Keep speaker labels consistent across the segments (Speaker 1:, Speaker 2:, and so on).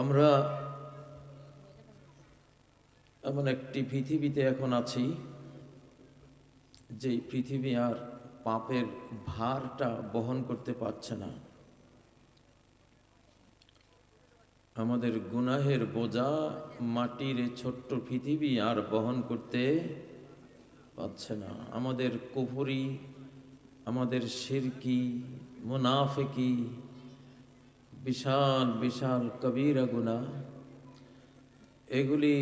Speaker 1: আমরা এমন একটি পৃথিবীতে এখন আছি যে পৃথিবী আর পাপের ভারটা বহন করতে পারছে না। আমাদের গুনাহের বোঝা মাটির ছোট্ট পৃথিবী আর বহন করতে পারছে না। আমাদের কুফরি, আমাদের শিরকি মুনাফিকি বিশাল বিশাল কবিরা গুণা। এগুলি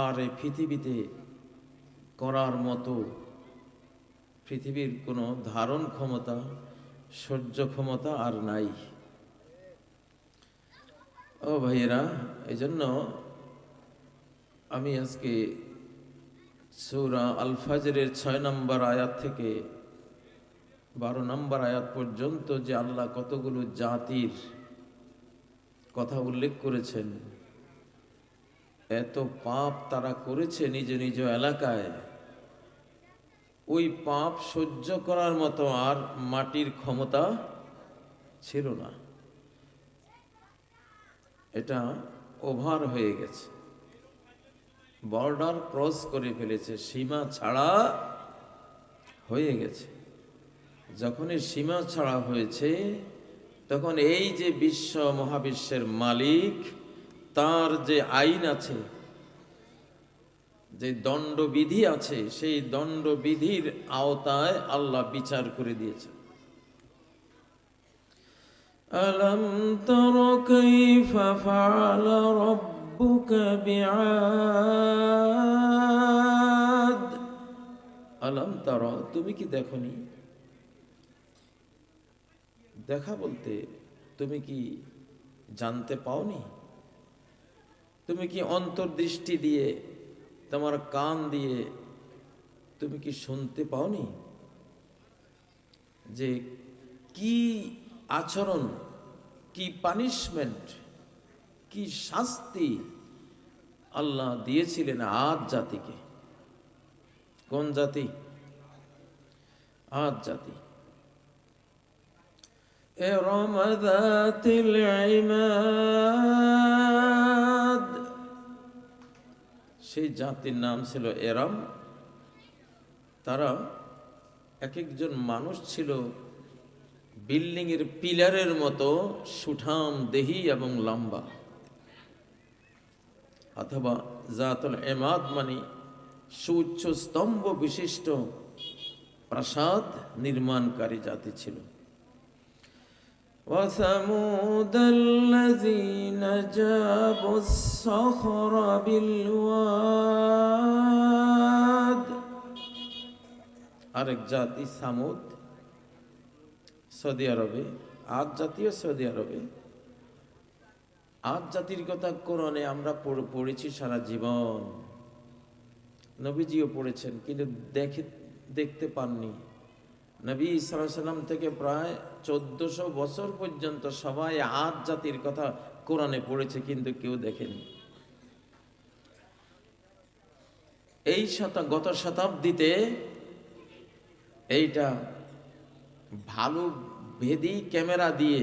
Speaker 1: আর এই পৃথিবীতে করার মতো পৃথিবীর কোনো ধারণ ক্ষমতা, সহ্য ক্ষমতা আর নাই। ও ভাইয়েরা এই জন্য আমি আজকে সৌরা আলফাজের ছয় নম্বর আয়াত থেকে বারো নম্বর আয়াত পর্যন্ত যে আল্লাহ কতগুলো জাতির কথা উল্লেখ করেছেন, এত পাপ তারা করেছে নিজ নিজ এলাকায়, ওই পাপ সহ্য করার মতো আর মাটির ক্ষমতা ছিল না। এটা ওভার হয়ে গেছে। বর্ডার ক্রস করে ফেলেছে, সীমা ছাড়া হয়ে গেছে। যখনই সীমা ছাড়া হয়েছে তখন এই যে বিশ্ব মহাবিশ্বের মালিক তার যে আইন আছে যে দণ্ডবিধি আছে সেই দণ্ডবিধির আওতায় আল্লাহ বিচার করে দিয়েছে ألم تر كيف فعل ربك بعاد ألم تر তুমি কি দেখনি দেখা বলতে, তুমি কি জানতে পাওনি? তুমি কি অন্তর্দৃষ্টি দিয়ে, তোমার কান দিয়ে, তুমি কি শুনতে পাওনি? যে কি আচরণ, কি পানিশমেন্ট কি শাস্তি আল্লাহ দিয়েছিলেন আজ জাতিকে? কোন জাতি? আজ জাতি। إرم ذات العماد সেই জাতির নাম ছিল এরাম তারা এক একজন মানুষ ছিল বিল্ডিং এর পিলারের মতো সুঠাম দেহি এবং লম্বা অথবা জাতুল এমাদ মানে সুউচ্চ স্তম্ভ বিশিষ্ট প্রাসাদ নির্মাণকারী জাতি ছিল وثمود الذين جابوا الصخر بالواد আরেক জাতি সামুদ সৌদি আরবে আজ জাতীয় সৌদি আরবে আজ জাতির কথা কোরআনে আমরা পড়- পড়েছি সারা জীবন নবীজিও পড়েছেন কিন্তু দেখে দেখতে পাননি নবী সাল্লাম থেকে প্রায় চোদ্দশো বছর পর্যন্ত সবাই আজ জাতির কথা কোরআনে পড়েছে, কিন্তু কেউ দেখেনি। এই গত শতাব্দীতে এইটা ভালো ভেদি ক্যামেরা দিয়ে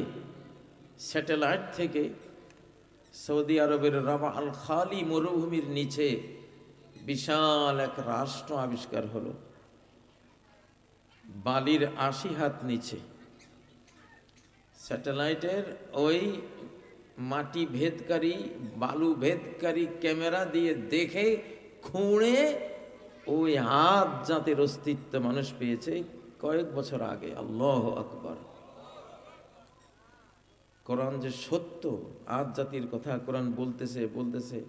Speaker 1: স্যাটেলাইট থেকে সৌদি আরবের রাবা আল খালি মরুভূমির নিচে বিশাল এক রাষ্ট্র আবিষ্কার হলো। বালির আশি হাত নিচে। স্যাটেলাইটের ওই মাটি ভেদকারী, বালু ভেদকারী ক্যামেরা দিয়ে দেখে খুঁড়ে ওই হাত জাতের অস্তিত্ব মানুষ পেয়েছে কয়েক বছর আগে। আল্লাহ আকবর। কোরআন যে সত্য আজ জাতির কথা কোরআন বলতেছে বলতেছে,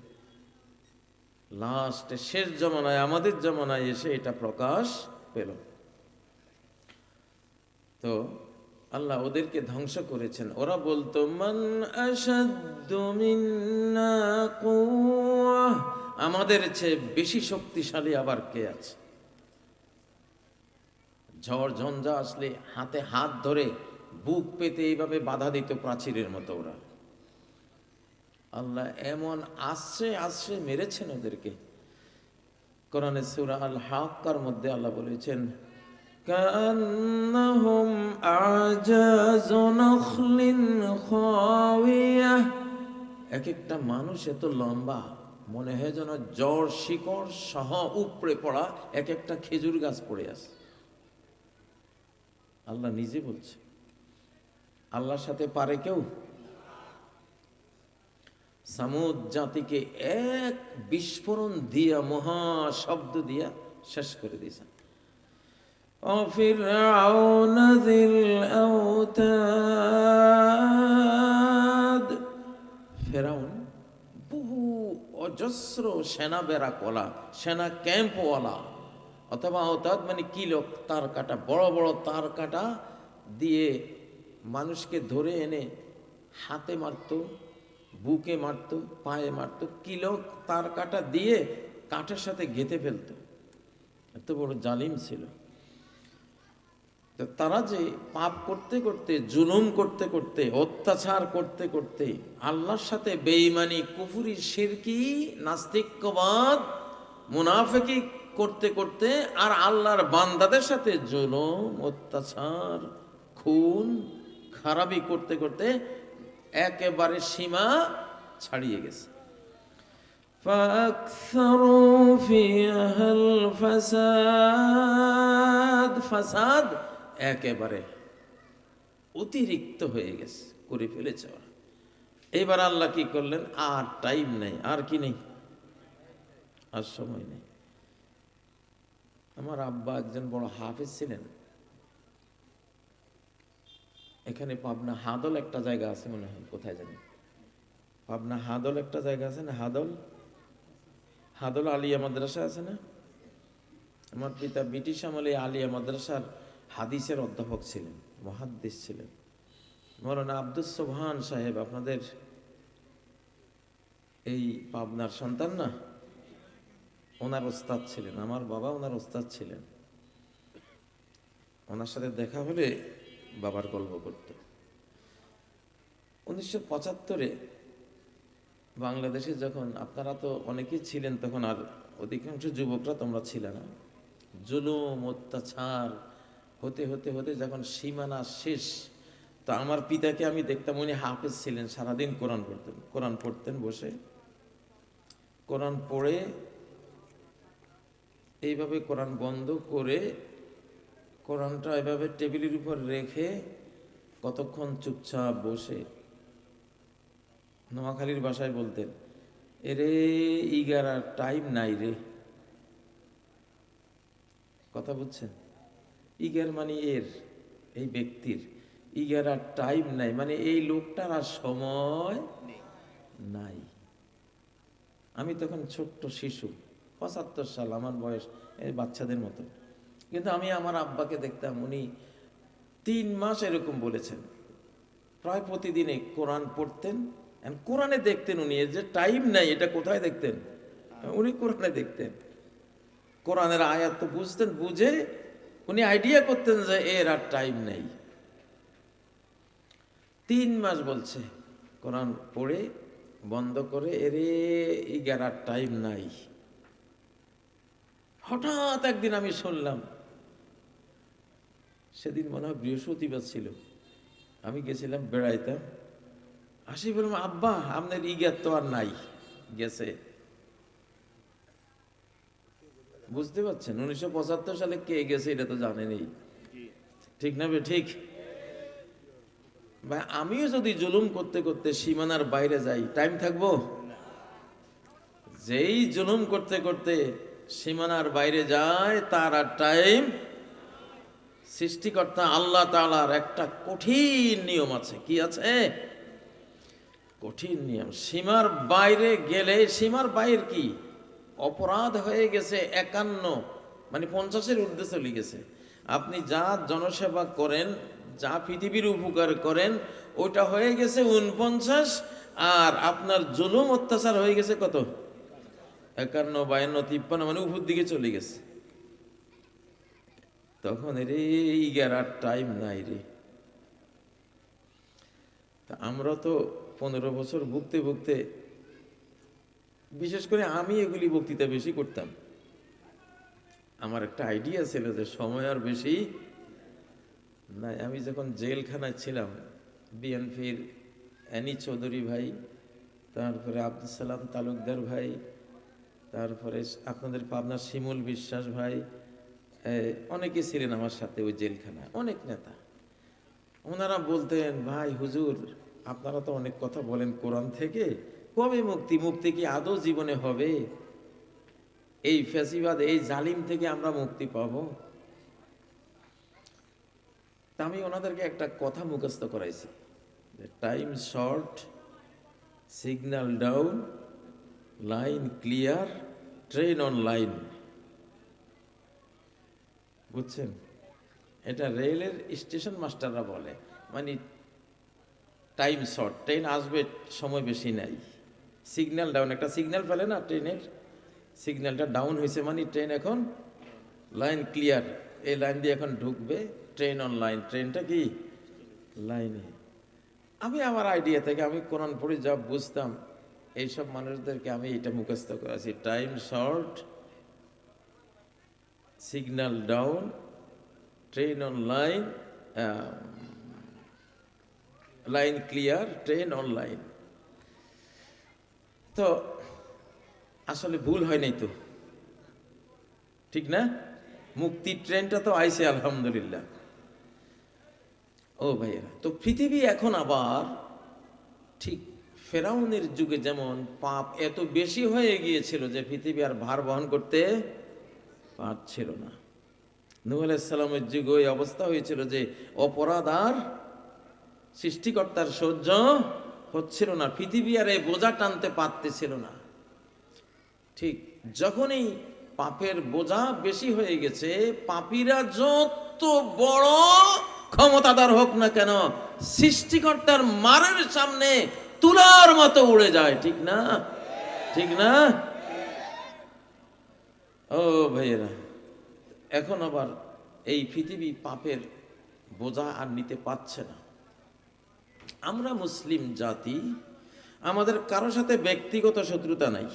Speaker 1: লাস্টে শেষ জমানায়, আমাদের জমানায় এসে এটা প্রকাশ পেল। তো আল্লাহ ওদেরকে ধ্বংস করেছেন। ওরা বলতো, মান আমাদের চেয়ে বেশি শক্তিশালী আবার কে আছে? ঝড় ঝঞ্ঝা আসলে হাতে হাত ধরে বুক পেতে এইভাবে বাধা দিত প্রাচীরের মতো ওরা। আল্লাহ এমন আশ্রয় আশ্রয় মেরেছেন ওদেরকে। কোরআনে সূরা আল হাক্কার মধ্যে আল্লাহ বলেছেন كأنهم أعجاز نخل خاوية এক একটা মানুষ এত লম্বা মনে হয় যেন জ্বর শিকড় সহ উপড়ে পড়া এক একটা খেজুর গাছ পড়ে আছে আল্লাহ নিজে বলছে আল্লাহর সাথে পারে কেউ সামুদ জাতিকে এক বিস্ফোরণ দিয়া মহা শব্দ দিয়া শেষ করে দিয়েছেন وفرعون ذي الأوتاد ফেরাউন বহু অজস্র সেনা বেড়া কলা সেনা ক্যাম্পওয়ালা অথবা অর্থাৎ মানে কিলো তার কাটা বড় বড় তার কাটা দিয়ে মানুষকে ধরে এনে হাতে মারতো বুকে মারতো পায়ে মারতো কিলো তার কাটা দিয়ে কাঠের সাথে গেঁথে ফেলতো এত বড় জালিম ছিল তো তারা যে পাপ করতে করতে, জুলুম করতে করতে, অত্যাচার করতে করতে, আল্লাহর সাথে বেইমানি কুফুরি শিরকি নাস্তিক্যবাদ মুনাফেকি করতে করতে আর আল্লাহর বান্দাদের সাথে জুলুম, অত্যাচার, খুন, খারাপি করতে করতে একেবারে সীমা ছাড়িয়ে গেছে। ফাসাদ ফাসাদ একেবারে অতিরিক্ত হয়ে গেছে, করে ফেলেছে ওরা। এবার আল্লাহ কি করলেন? আর টাইম নেই, আর কি নেই? আর সময় নেই। আমার আব্বা একজন বড় হাফেজ ছিলেন। এখানে পাবনা হাদল একটা জায়গা আছে মনে হয়, কোথায় জানি। পাবনা হাদল একটা জায়গা আছে না, হাদল? হাদল আলিয়া মাদ্রাসা আছে না? আমার পিতা ব্রিটিশ আমলে আলিয়া মাদ্রাসার হাদিসের অধ্যাপক ছিলেন, মহাদ্দিস ছিলেন। মৌলানা আব্দুস সোবহান সাহেব, আপনাদের এই পাবনার সন্তান না? ওনার ওস্তাদ ছিলেন, আমার বাবা ওনার ওস্তাদ ছিলেন। ওনার সাথে দেখা হলে বাবার গল্প করত। উনিশশো পঁচাত্তরে বাংলাদেশে যখন, আপনারা তো অনেকেই ছিলেন, তখন আর অধিকাংশ যুবকরা তোমরা ছিলে না। জুলুম, অত্যাচার হতে হতে হতে যখন সীমানা শেষ, তো আমার পিতাকে আমি দেখতাম, উনি হাফেজ ছিলেন, সারাদিন কোরআন পড়তেন কোরআন পড়তেন বসে। কোরআন পড়ে, এইভাবে কোরআন বন্ধ করে, কোরআনটা এভাবে টেবিলের উপর রেখে কতক্ষণ চুপচাপ বসে, নোয়াখালীর বাসায় বলতেন, এরে ইগার টাইম নাই রে। কথা বুঝছেন? ইগার মানে এর এই ব্যক্তির। ইগার আর টাইম নাই মানে এই লোকটার আর সময় নাই। আমি তখন ছোট্ট শিশু পঁচাত্তর সাল আমার বয়স এই বাচ্চাদের মতো কিন্তু আমি আমার আব্বাকে দেখতাম উনি তিন মাস এরকম বলেছেন প্রায় প্রতিদিনে কোরআন পড়তেন কোরআনে দেখতেন উনি এর যে টাইম নাই এটা কোথায় দেখতেন? উনি কোরআনে দেখতেন। কোরআনের আয়াত তো বুঝতেন বুঝে উনি আইডিয়া করতেন যে এর আর টাইম নেই। তিন মাস বলছে, কোরআন পড়ে, বন্ধ করে, এরে ইগার আর টাইম নাই। হঠাৎ একদিন আমি শুনলাম, সেদিন মনে হয় বৃহস্পতিবার ছিল, আমি গেছিলাম বেড়াইতাম আসি বললাম, আব্বা, আপনার ইগার তো আর নাই। গেছে। বুঝতে পারছেন? উনিশশো পঁচাত্তর সালে কে গেছে এটা তো জানেনই ঠিক না ঠিক? ভাই আমিও যদি জুলুম করতে করতে সীমানার বাইরে যাই টাইম থাকব? যেই জুলুম করতে করতে সীমানার বাইরে যায় তার আর টাইম সৃষ্টিকর্তা আল্লাহ তালার একটা কঠিন নিয়ম আছে। কি আছে? কঠিন নিয়ম। সীমার বাইরে গেলে সীমার বাইরে কি? অপরাধ হয়ে গেছে একান্ন। মানে পঞ্চাশের ঊর্ধ্বে চলে গেছে। আপনি যা জনসেবা করেন, যা পৃথিবীর উপকার করেন ওটা হয়ে গেছে উনপঞ্চাশ আর আপনার জুলুম, অত্যাচার হয়ে গেছে কত? একান্ন, বায়ান্ন, তিপ্পান্ন মানে উপর দিকে চলে গেছে। তখন রে ইগার আর টাইম নাই রে। তা আমরা তো পনেরো বছর ভুগতে ভুগতে বিশেষ করে আমি এগুলি বক্তৃতা বেশি করতাম। আমার একটা আইডিয়া ছিল যে সময় আর বেশি নাই। আমি যখন জেলখানায় ছিলাম, বিএনপির অ্যানি চৌধুরী ভাই, তারপরে আব্দুল সালাম তালুকদার ভাই, তারপরে আপনাদের পাবনার শিমুল বিশ্বাস ভাই অনেকে ছিলেন আমার সাথে ওই জেলখানায়, অনেক নেতা। ওনারা বলতেন, ভাই, হুজুর, আপনারা তো অনেক কথা বলেন কোরআন থেকে কবে মুক্তি? মুক্তি কি আদৌ জীবনে হবে? এই ফ্যাসিবাদ, এই জালিম থেকে আমরা মুক্তি পাব? তা আমি ওনাদেরকে একটা কথা মুখস্থ করাইছি। Time short signal down line clear train on line বুঝছেন? এটা রেলের স্টেশন মাস্টাররা বলে মানে টাইম শর্ট ট্রেন আসবে, সময় বেশি নাই। সিগন্যাল ডাউন একটা সিগন্যাল ফেলে না ট্রেনের? সিগন্যালটা ডাউন হয়েছে মানে ট্রেন এখন লাইন ক্লিয়ার এই লাইন দিয়ে এখন ঢুকবে ট্রেন অন লাইন ট্রেনটা কি? লাইনে আমি আমার আইডিয়া থেকে আমি কোরআন পড়ে যা বুঝতাম, এইসব মানুষদেরকে আমি এটা মুখস্থ করেছি। Time short signal down train on line line clear train online তো আসলে ভুল হয় নাই তো। ঠিক না? মুক্তির ট্রেনটা তো আইছে, আলহামদুলিল্লাহ। ও ভাইয়েরা, তো পৃথিবী এখন আবার ঠিক ফেরাউনের যুগে যেমন পাপ এত বেশি হয়ে গিয়েছিল যে পৃথিবী আর ভার বহন করতে পারছিল না। নূহ আলাইসাল্লামের যুগে ওই অবস্থা হয়েছিল যে অপরাধ আর সৃষ্টিকর্তার সহ্য হচ্ছিল না, পৃথিবী আর এই বোঝা টানতে পারতেছিল না। ঠিক যখনই পাপের বোঝা বেশি হয়ে গেছে, পাপীরা যত বড় ক্ষমতাদার হোক না কেন, সৃষ্টিকর্তার মারের সামনে তুলার মতো উড়ে যায়, ঠিক না? ঠিক না? ও ভাইয়েরা, এখন আবার এই পৃথিবী পাপের বোঝা আর নিতে পারছে না। আমরা মুসলিম জাতি, আমাদের কারও সাথে ব্যক্তিগত শত্রুতা নাই।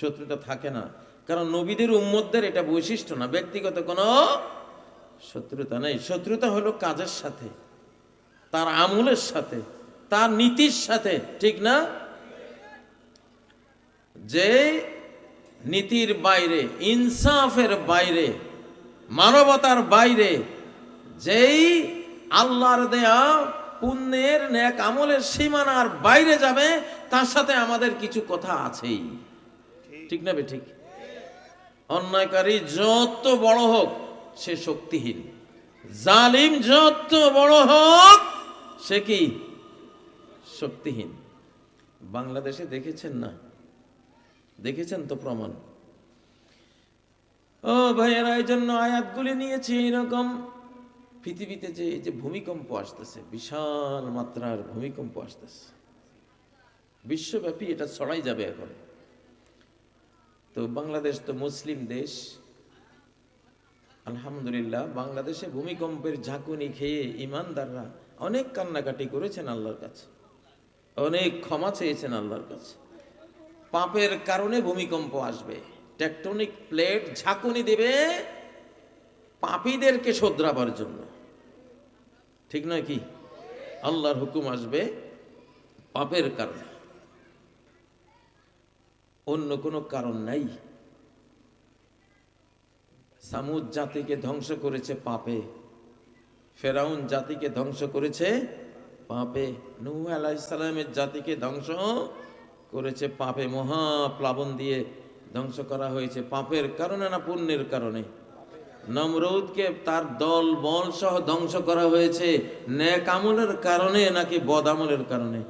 Speaker 1: শত্রুতা থাকে না। কারণ নবীদের উম্মতদের এটা বৈশিষ্ট্য না। ব্যক্তিগত কোনো শত্রুতা নেই। শত্রুতা হলো কাজের সাথে, তার আমলের সাথে, তার নীতির সাথে, ঠিক না? যে নীতির বাইরে, ইনসাফের বাইরে, মানবতার বাইরে, যেই আল্লাহর দেয়া পুণ্যের ন্যাক আমলের সীমানার বাইরে যাবে, তার সাথে আমাদের কিছু কথা আছেই। ঠিক না ঠিক? অন্যায়কারী যত বড় হোক, সে শক্তিহীন। জালিম যত বড় হোক, সে কি? শক্তিহীন। বাংলাদেশে দেখেছেন না? দেখেছেন তো প্রমাণ? ও ভাইয়েরা, এই জন্য আয়াতগুলি নিয়েছি এরকম। পৃথিবীতে যে এই যে ভূমিকম্প আসতেছে, বিশাল মাত্রার ভূমিকম্প আসতেছে। বিশ্বব্যাপী এটা ছড়াই যাবে এখন। তো বাংলাদেশ তো মুসলিম দেশ। আলহামদুলিল্লাহ, বাংলাদেশে ভূমিকম্পের ঝাঁকুনি খেয়ে ইমানদাররা অনেক কান্নাকাটি করেছেন আল্লাহর কাছে। অনেক ক্ষমা চেয়েছেন আল্লাহর কাছে। পাপের কারণে ভূমিকম্প আসবে। টেকটনিক প্লেট ঝাঁকুনি দেবে পাপীদেরকে শোধরাবার জন্য। ঠিক নয় কি? আল্লাহর হুকুম আসবে পাপের কারণে। অন্য কোনো কারণ নাই। সামুদ জাতিকে ধ্বংস করেছে পাপে। ফেরাউন জাতিকে ধ্বংস করেছে পাপে। নূহ আলাইসালামের জাতিকে ধ্বংস করেছে পাপে। মহাপ্লাবন দিয়ে ধ্বংস করা হয়েছে পাপের কারণে না পুণ্যের কারণে? নমরুদকে তার দল বল সহ ধ্বংস করা হয়েছে। ন্যাক আমলের কারণে নাকি বদ আমলের কারণে?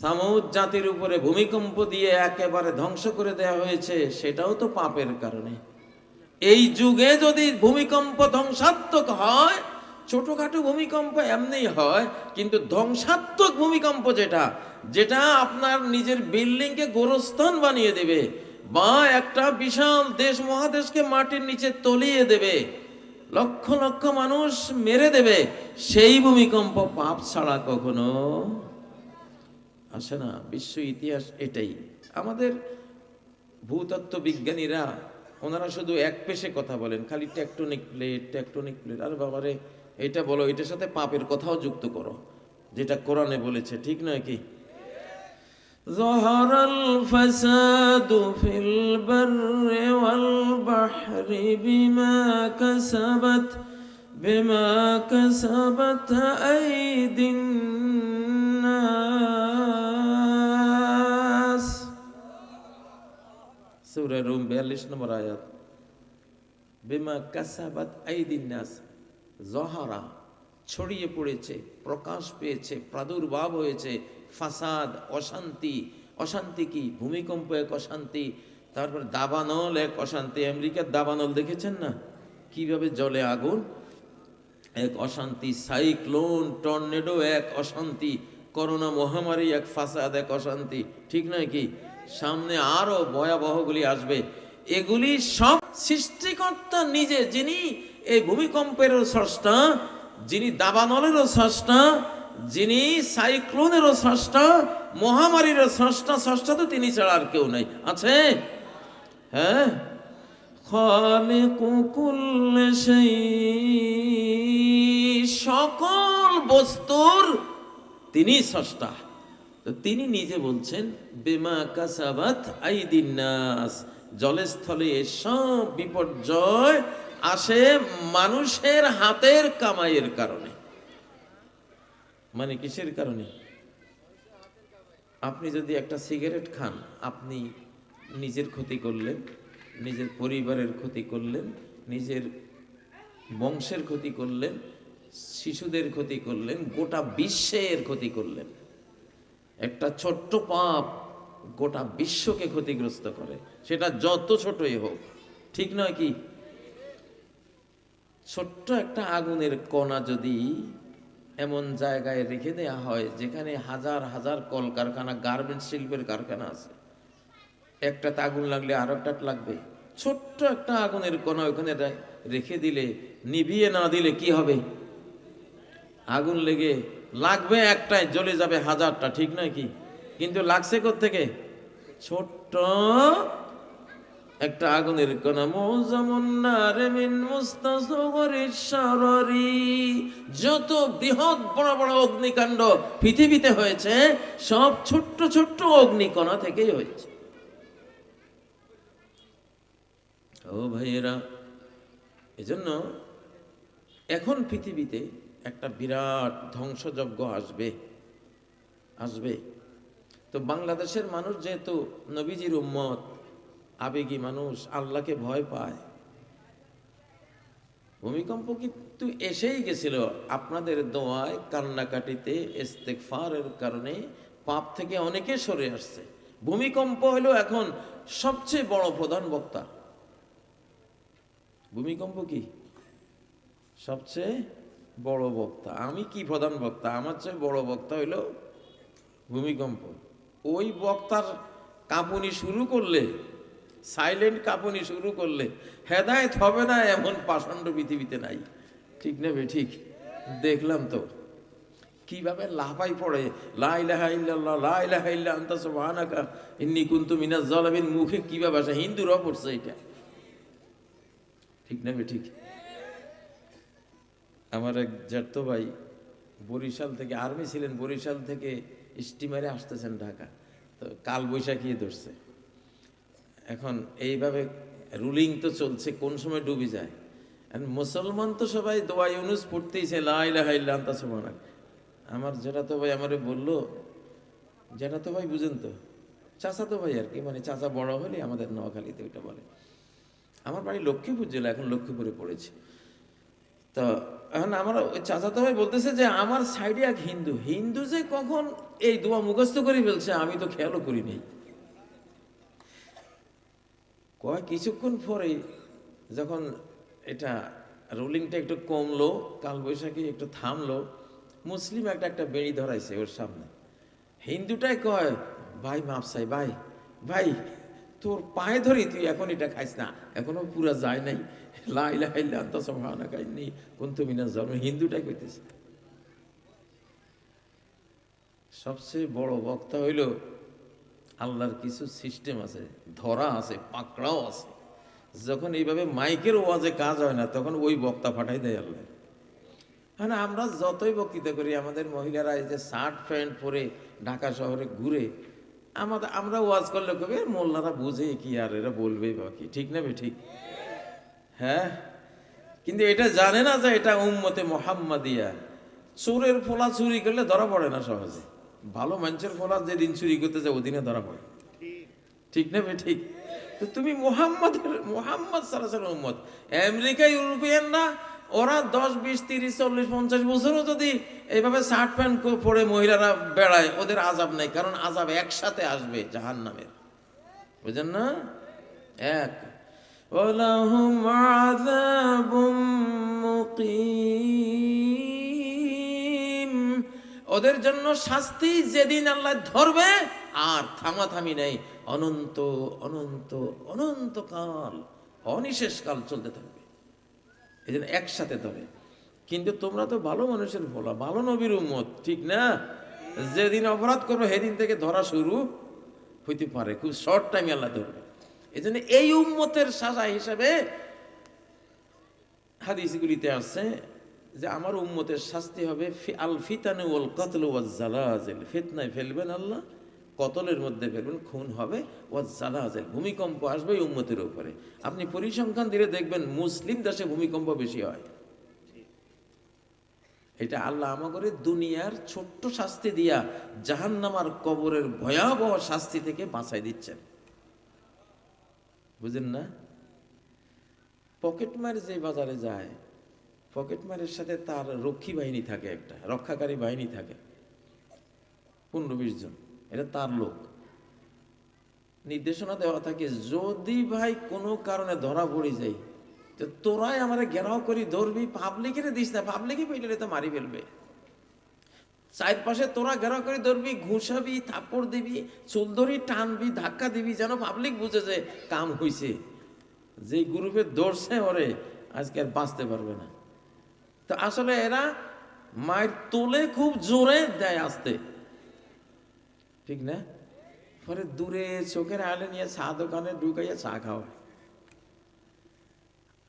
Speaker 1: সামুদ জাতির উপরে ভূমিকম্প দিয়ে একেবারে ধ্বংস করে দেওয়া হয়েছে, সেটাও তো পাপের কারণে। এই যুগে যদি ভূমিকম্প ধ্বংসাত্মক হয়, ছোটখাটো ভূমিকম্প এমনি হয়, কিন্তু ধ্বংসাত্মক ভূমিকম্প যেটা যেটা আপনার নিজের বিল্ডিংকে গোরস্থান বানিয়ে দেবে। বা একটা বিশাল দেশ মহাদেশকে মাটির নিচে তলিয়ে দেবে, লক্ষ লক্ষ মানুষ মেরে দেবে, সেই ভূমিকম্প পাপ ছাড়া কখনো আসে না। বিশ্ব ইতিহাস এটাই। আমাদের ভূতত্ত্ব বিজ্ঞানীরা ওনারা শুধু এক পেশে কথা বলেন, খালি টেকটনিক প্লেট টেকটনিক প্লেট, আর বাবারে, এটা বলো, এটার সাথে পাপের কথাও যুক্ত করো, যেটা কোরআনে বলেছে, ঠিক নয় কি? ظهر الفساد في البر والبحر بما كسبت بما كسبت أيدي الناس সূরা রুম 42 নম্বর আয়াত বিমা কাসাবাত আইদিন নাস জহারা ছড়িয়ে পড়েছে প্রকাশ পেয়েছে প্রাদুর্ভাব হয়েছে ফাসাদ, অশান্তি অশান্তি কি? ভূমিকম্প এক অশান্তি, তারপর দাবানল এক অশান্তি। আমেরিকার দাবানল দেখেছেন না? কীভাবে জলে আগুন? এক অশান্তি, সাইক্লোন, টর্নেডো এক অশান্তি, করোনা মহামারী এক ফাসাদ এক অশান্তি। ঠিক নয় কি? সামনে আরও ভয়াবহগুলি আসবে। এগুলি সব সৃষ্টিকর্তা নিজে, যিনি এই ভূমিকম্পেরও স্রষ্টা, যিনি দাবানলেরও স্রষ্টা যিনি সাইক্লোনেরও স্রষ্টা মহামারীরও স্রষ্টা স্রষ্টা তো তিনি ছাড়া আর কেউ নাই। আছে? হ্যাঁ? সকল বস্তুর তিনি স্রষ্টা। তিনি নিজে বলছেন, বেমা কাসাবাত আইদিন নাস। জলে স্থলে সব বিপর্যয় আসে মানুষের হাতের কামাইয়ের কারণে। মানে কিসের কারণে? আপনি যদি একটা সিগারেট খান, আপনি নিজের ক্ষতি করলেন, নিজের পরিবারের ক্ষতি করলেন, নিজের বংশের ক্ষতি করলেন, শিশুদের ক্ষতি করলেন, গোটা বিশ্বের ক্ষতি করলেন। একটা ছোট্ট পাপ গোটা বিশ্বকে ক্ষতিগ্রস্ত করে। সেটা যত ছোটই হোক, ঠিক নয় কি? ছোট্ট একটা আগুনের কণা যদি এমন জায়গায় রেখে দেয়া হয় যেখানে হাজার হাজার কলকারখানা গার্মেন্ট শিল্পের কারখানা আছে। একটাতে আগুন লাগলে আর একটা লাগবে। ছোট্ট একটা আগুনের কণা ওখানে রেখে দিলে, নিভিয়ে না দিলে কি হবে? আগুন লেগে লাগবে একটাই, জ্বলে যাবে হাজারটা, ঠিক নয় কি? কিন্তু লাগছে থেকে ছোট্ট একটা আগুনের কণা, মৌজামুন্নার মিন মুস্তাসগরির শাররি যত বৃহৎ, বড় বড় অগ্নিকাণ্ড পৃথিবীতে হয়েছে, সব ছোট্ট ছোট্ট অগ্নিকণা থেকেই হয়েছে। ও ভাইয়েরা, এজন্য এখন পৃথিবীতে একটা বিরাট ধ্বংসযজ্ঞ আসবে। আসবে। তো বাংলাদেশের মানুষ যেহেতু নবীজির উম্মত আবেগী মানুষ আল্লাহকে ভয় পায়। ভূমিকম্প কিন্তু এসেই গেছিল। আপনাদের দোয়ায়, কান্নাকাটিতে ইস্তেকফারের কারণে পাপ থেকে অনেকে সরে আসছে। ভূমিকম্প হলো এখন সবচেয়ে বড় প্রধান বক্তা। ভূমিকম্প কি? সবচেয়ে বড় বক্তা। আমি কি প্রধান বক্তা? আমার চেয়ে বড় বক্তা হইল ভূমিকম্প। ওই বক্তার কাঁপুনি শুরু করলে সাইলেন্ট কাঁপুনি শুরু করলে হেদায়ত হবে না এমন পাষণ্ড পৃথিবীতে নাই। ঠিক নেবে ঠিক? দেখলাম তো। কীভাবে লাফাই পড়ে? মুখে কীভাবে আসে হিন্দুরাও পড়ছে এটা। ঠিক নেবে ঠিক? আমার এক জ্যাঠতো ভাই বরিশাল থেকে, আর্মি ছিলেন বরিশাল থেকে স্টিমারে আসতেছেন ঢাকা। তো কাল বৈশাখী ধরছে। এখন এইভাবে রুলিং তো চলছে, কোন সময় ডুবে যায়? মুসলমান তো সবাই দোয়া ইউনুস পড়তেইছে লাইলাহাইল্লান্তা সুবহানাক। আমার যেটা তো ভাই আমারে বলল যেটা তো ভাই, বুঝেন তো চাচা তো ভাই আর কি মানে চাচা বড় হলে আমাদের নোয়াখালীতে ওইটা বলে। আমার বাড়ি লক্ষ্মীপুর জেলা, এখন লক্ষ্মীপুরে পড়েছে। তো এখন আমার ওই চাচাতো ভাই বলতেছে যে, আমার সাইডে এক হিন্দু হিন্দু যে কখন এই দোয়া মুখস্থ করে ফেলছে, আমি তো খেয়ালও করি নাই। কয়, কিছুক্ষণ পরে যখন এটা রুলিংটা একটু কমলো কাল বৈশাখী একটু থামলো, মুসলিম একটা একটা বেড়ি ধরাইছে ওর সামনে। হিন্দুটাই কয়, ভাই মাপসাই ভাই ভাই, তোর পায়ে ধরি, তুই এখন এটা খাইস না। এখনও পুরা যায় নাই। লাইলা হাইলা সম্ভাবনা খাইনি কোন তুমি না জন্ম হিন্দুটাই কইতেছে। সবচেয়ে বড় বক্তা হইল আল্লাহর কিছু সিস্টেম আছে, ধরা আছে, পাকড়াও আছে। যখন এইভাবে মাইকের ওয়াজে কাজ হয় না, তখন ওই বক্তা ফাটাই দেয় আল্লাহ। মানে আমরা যতই বক্তৃতা করি, আমাদের মহিলারা এই যে শার্ট প্যান্ট পরে ঢাকা শহরে ঘুরে, আমাদের, আমরা ওয়াজ করলে কবে মোল্লারা বুঝে কি আর, এরা বলবে বা কি, ঠিক না ঠিক? হ্যাঁ কিন্তু এটা জানে না যে এটা উম্মতে মোহাম্মদিয়া। চোরের ফোলা চুরি করলে ধরা পড়ে না সহজে। ভালো মানুষের ফলা যেদিন চুরি করতে যায়, ওদিনে ধরা পড়ে। ঠিক না ভাই ঠিক তো তুমি মোহাম্মদের, মোহাম্মদ সারাসার মোহাম্মদ আমেরিকা ইউরোপিয়ান না, ওরা দশ, বিশ, তিরিশ, চল্লিশ, পঞ্চাশ বছরও যদি এইভাবে শার্ট প্যান্ট পরে মহিলারা বেড়ায়, ওদের আজাব নেই, কারণ আজাব একসাথে আসবে জাহান নামের বুঝলেন না? এক। ওলাহুম আযাবুম মুকিম। ওদের জন্য শাস্তি যেদিন আল্লাহ ধরবে, আর থামাথামি নেই। অনন্ত অনন্ত অনন্তকাল অনিশেষ কাল চলতে থাকবে। এই জন্য একসাথে ধরে। কিন্তু তোমরা তো ভালো মানুষের বলা ভালো নবীর উম্মত, ঠিক না? যেদিন অপরাধ করবে, সেদিন থেকে ধরা শুরু হইতে পারে। খুব শর্ট টাইমে আল্লাহ ধরবে। এই জন্য এই উম্মতের সাজা হিসাবে হাদিসগুলিতে আছে যে আমার উম্মতের শাস্তি হবে আল ফিতানে ওল কতল ওয়াজ জালাজেল। ফিতনায় ফেলবেন আল্লাহ, কতলের মধ্যে ফেলবেন, খুন হবে, ওয়াজ জালাজেল। ভূমিকম্প আসবে উম্মতের উপরে। আপনি পরিসংখ্যান দিলে দেখবেন মুসলিম দেশে ভূমিকম্প বেশি হয়। এটা আল্লাহ আমাকে দুনিয়ার ছোট্ট শাস্তি দিয়া জাহান্নামার কবরের ভয়াবহ শাস্তি থেকে বাঁচাই দিচ্ছেন। বুঝেন না? পকেটমার যে বাজারে যায় পকেটমারের সাথে তার রক্ষী বাহিনী থাকে একটা, রক্ষাকারী বাহিনী থাকে। পনেরো বিশ জন, এটা তার লোক। নির্দেশনা দেওয়া থাকে, যদি ভাই কোনো কারণে ধরা পড়ে যাই তো তোরাই আমার ঘেরাও করি, ধরবি পাবলিকের দিস না পাবলিকে পেলে তো মারি ফেলবে। চারপাশে তোরা ঘেরাও করে, ধরবি, ঘুষাবি, থাপ্পড় দিবি, চুল ধরি, টানবি, ধাক্কা দিবি, যেন পাবলিক বুঝে যে কাম হইছে। যে গ্রুপে দৌড়ছে ওরে, আজকে আর বাঁচতে পারবে না। তো আসলে এরা মায়ের তোলে খুব জোরে দেয় আসতে। ঠিক না? পরে দূরে চোখের আলে নিয়ে চা দোকানে ঢুকাইয়া চা খাওয়া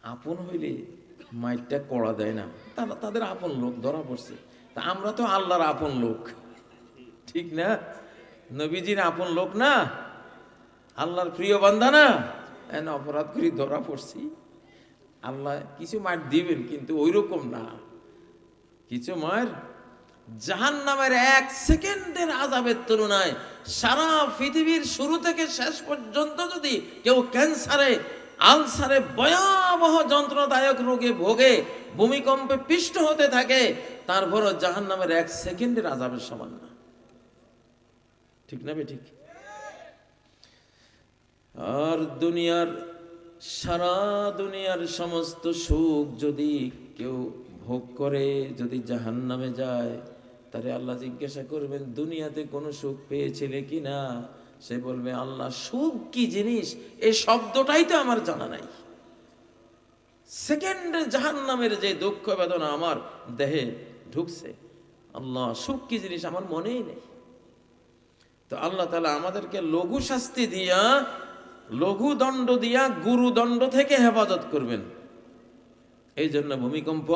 Speaker 1: আপন হইলে মাইরটা কড়া দেয় না। তারা তাদের আপন লোক, ধরা পড়ছে। তা আমরা তো আল্লাহর আপন লোক। ঠিক না? নবীজির আপন লোক না? আল্লাহর প্রিয় বান্দা না? অপরাধ করি ধরা পড়ছি। আল্লাহ কিছু মার দিবেন, কিন্তু ওই রকম না। কিছু মার জাহান নামের এক সেকেন্ডের আজাবের তুলনায় সারা পৃথিবীর শুরু থেকে শেষ পর্যন্ত যদি কেউ ক্যান্সারে, আলসারে ভয়াবহ যন্ত্রণাদায়ক রোগে ভোগে, ভূমিকম্পে পিষ্ট হতে থাকে, তারপরও জাহান নামের এক সেকেন্ডের আজাবের সমান না। ঠিক না ঠিক? আর দুনিয়ার সারা দুনিয়ার সমস্ত সুখ যদি কেউ ভোগ করে, যদি জাহান নামে যায়, তারে আল্লাহ জিজ্ঞাসা করবেন, দুনিয়াতে কোনো সুখ পেয়েছিলে কি না? সে বলবে, আল্লাহ, সুখ কি জিনিস? এই শব্দটাই তো আমার জানা নাই। সেকেন্ডে জাহান নামের যে দুঃখ বেদনা আমার দেহে ঢুকছে, আল্লাহ, সুখ কি জিনিস আমার মনেই নেই। তো আল্লাহ তালা আমাদেরকে লঘু শাস্তি দিয়া লঘু দণ্ড দিয়া গুরু দণ্ড থেকে হেফাজত করবেন। এই জন্য ভূমিকম্প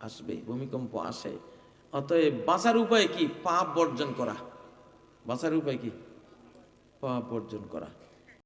Speaker 1: আসবে, ভূমিকম্প আসে। অতএব বাঁচার উপায় কি? পাপ বর্জন করা। বাঁচার উপায় কি? পাপ বর্জন করা।